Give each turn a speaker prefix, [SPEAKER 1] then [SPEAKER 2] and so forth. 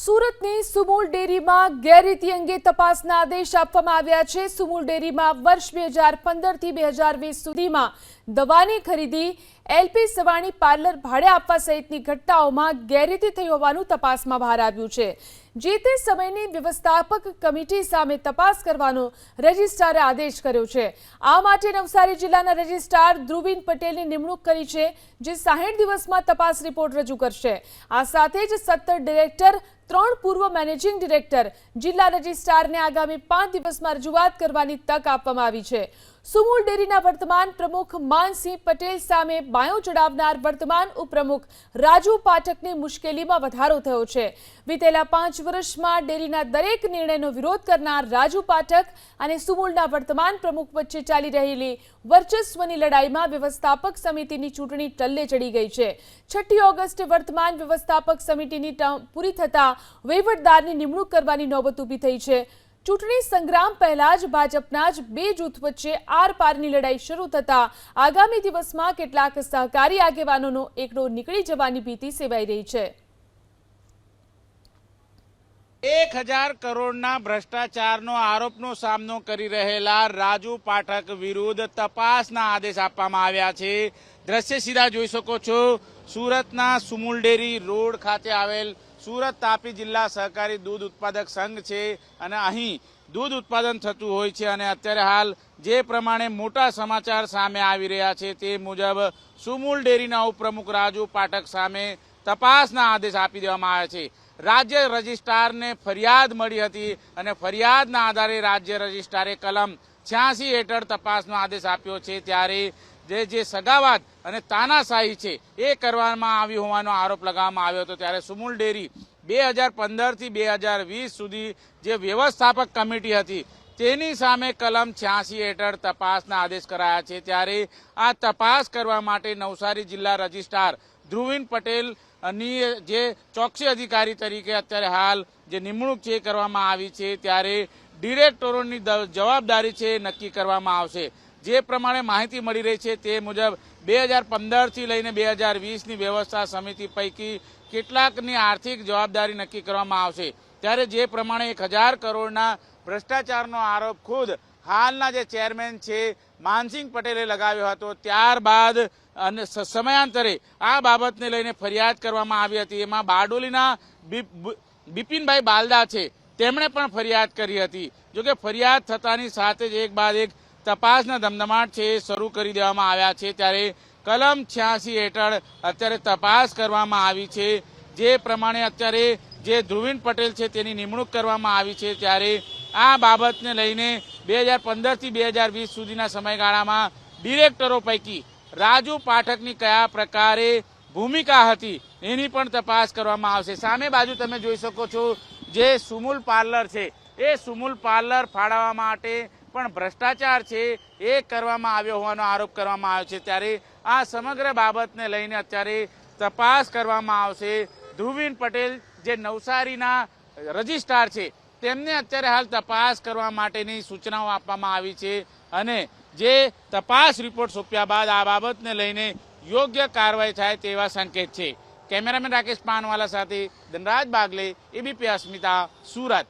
[SPEAKER 1] સુરતની સુમૂલ ડેરીમાં ગેરરીતિ અંગે તપાસના આદેશ આપવામાં આવ્યા છે. સુમૂલ ડેરીમાં વર્ષ બે હજાર પંદરથી બે હજાર વીસ સુધીમાં દવાની ખરીદી એલપી સવાણી પાર્લર ભાડે આપવા સહિતની ઘટનાઓમાં ગેરરીતિ થઈ હોવાનું તપાસમાં બહાર આવ્યું છે. જે તે સમયની વ્યવસ્થાપક કમિટી સામે તપાસ કરવાનો રજિસ્ટ્રારે આદેશ કર્યો છે. આ માટે નવસારી જિલ્લાના રજિસ્ટ્રાર ધ્રુવીન પટેલની નિમણૂક કરી છે, જે સાહીઠ દિવસમાં તપાસ રિપોર્ટ રજૂ કરશે. આ સાથે જ સત્તર ડિરેક્ટર ત્રણ પૂર્વ મેનેજિંગ ડિરેક્ટર જિલ્લા રજિસ્ટ્રારને આગામી પાંચ દિવસમાં રજૂઆત કરવાની તક આપવામાં આવી છે. સુમૂલ ડેરીના વર્તમાન પ્રમુખ માનસિંહ પટેલ સામે બાયો ચડાવનાર વર્તમાન ઉપપ્રમુખ રાજુ પાઠકની મુશ્કેલીમાં વધારો થયો છે. વિતેલા પાંચ વર્ષમાં ડેરીના દરેક નિર્ણયનો વિરોધ કરનાર રાજુ પાઠક અને સુમૂલના વર્તમાન પ્રમુખ વચ્ચે ચાલી રહેલી વર્ચસ્વની લડાઈમાં વ્યવસ્થાપક સમિતિની ચૂંટણી ટલ્લે ચડી ગઈ છે. છઠ્ઠી ઓગસ્ટે વર્તમાન વ્યવસ્થાપક સમિતિની પૂરી થતાં વહીવટદારની નિમણૂક કરવાની નોબત ઊભી થઈ છે. ચૂંટણી સંગ્રામ પહેલા જ ભાજપના જ બે જૂથ વચ્ચે આર પારની લડાઈ શરૂ થતા આગામી દિવસમાં કેટલાક સહકારી આગેવાનોનો એકડો નીકળી જવાની ભીતિ સેવાઈ રહી છે.
[SPEAKER 2] એક હજાર કરોડના ભ્રષ્ટાચારનો આરોપનો સામનો કરી રહેલા રાજુ પાઠક વિરુદ્ધ તપાસના આદેશ આપવામાં આવ્યા છે. દ્રશ્ય સીધા જોઈ શકો છો. સુરતના સુમુલ ડેરી રોડ ખાતે આવેલ સુરત તાપી જિલ્લા સહકારી દૂધ ઉત્પાદક સંઘ છે અને અહીં દૂધ ઉત્પાદન થતું હોય છે અને અત્યારે હાલ જે પ્રમાણે મોટા સમાચાર સામે આવી રહ્યા છે તે મુજબ સુમુલ ડેરીના ઉપપ્રમુખ રાજુ પાઠક સામે તપાસના આદેશ આપી દેવામાં આવ્યા છે. રાજ્ય રજિસ્ટ્રારને ફરિયાદ મળી હતી અને ફરિયાદના આધારે રાજ્ય રજિસ્ટ્રારે કલમ છ્યાસી હેઠળ તપાસનો આદેશ આપ્યો છે ત્યારે જે જે સગાવાદ અને તાનાશાહી છે, એ કરવામાં આવી હોવાનો આરોપ લગાવવામાં આવ્યો હતો. ત્યારે સુમુલ ડેરી બે હજાર પંદરથી બે હજાર વીસ સુધી જે વ્યવસ્થાપક કમિટી હતી, તેની સામે કલમ છ્યાસી હેઠળ તપાસના આદેશ કરાયા છે. ત્યારે આ તપાસ કરવા માટે નવસારી જિલ્લા રજિસ્ટ્રાર ધ્રુવીન પટેલની જે ચોકસી અધિકારી તરીકે અત્યારે હાલ જે નિમણૂક છે કરવામાં આવી છે. ત્યારે ડિરેક્ટરોની જવાબદારી છે નક્કી કરવામાં આવશે. જે પ્રમાણે માહિતી મળી રહી છે તે મુજબ બે હજાર પંદરથી લઈને બે હજાર વીસની વ્યવસ્થા સમિતિ પૈકી કેટલાકની આર્થિક જવાબદારી નક્કી કરવામાં આવશે. ત્યારે જે પ્રમાણે એક હજાર કરોડના ભ્રષ્ટાચારનો આરોપ ખુદ હાલના જે ચેરમેન છે માનસિંહ પટેલે લગાવ્યો હતો, ત્યારબાદ અને સમયાંતરે આ બાબતને લઈને ફરિયાદ કરવામાં આવી હતી. એમાં બારડોલીના બિપિનભાઈ બાલદા છે, તેમણે પણ ફરિયાદ કરી હતી. જોકે ફરિયાદ થતાની સાથે જ એક બાદ એક તપાસના ધમધમાટ છે શરૂ કરી દેવામાં આવ્યા છે ત્યારે કલમ છ્યાસી હેઠળ અત્યારે તપાસ કરવામાં આવી છે. જે પ્રમાણે અત્યારે જે ધ્રુવીન પટેલ છે તેની નિમણૂક કરવામાં આવી છે ત્યારે આ બાબતને લઈને બે હજાર પંદરથી બે હજાર વીસ સુધીના સમયગાળામાં ડિરેક્ટરો પૈકી રાજુ પાઠકની કયા પ્રકારે ભૂમિકા હતી એની પણ તપાસ કરવામાં આવશે. સામે બાજુ તમે જોઈ શકો છો જે સુમુલ પાર્લર છે. એ સુમુલ પાર્લર ફાળવવા માટે પણ ભ્રષ્ટાચાર છે એ કરવામાં આવ્યો હોવાનો આરોપ કરવામાં આવ્યો છે. ત્યારે આ સમગ્ર બાબતને લઈને અત્યારે તપાસ કરવામાં આવશે. ધ્રુવીન પટેલ જે નવસારીના રજિસ્ટ્રાર છે, તેમને અત્યારે હાલ તપાસ કરવા માટેની સૂચનાઓ આપવામાં આવી છે અને જે તપાસ રિપોર્ટ સોંપ્યા બાદ આ બાબતને લઈને યોગ્ય કાર્યવાહી થાય તેવા સંકેત છે. કેમેરામેન રાકેશ પાનવાલા સાથે ધનરાજ બાગલે, એબીપી અસ્મિતા, સુરત.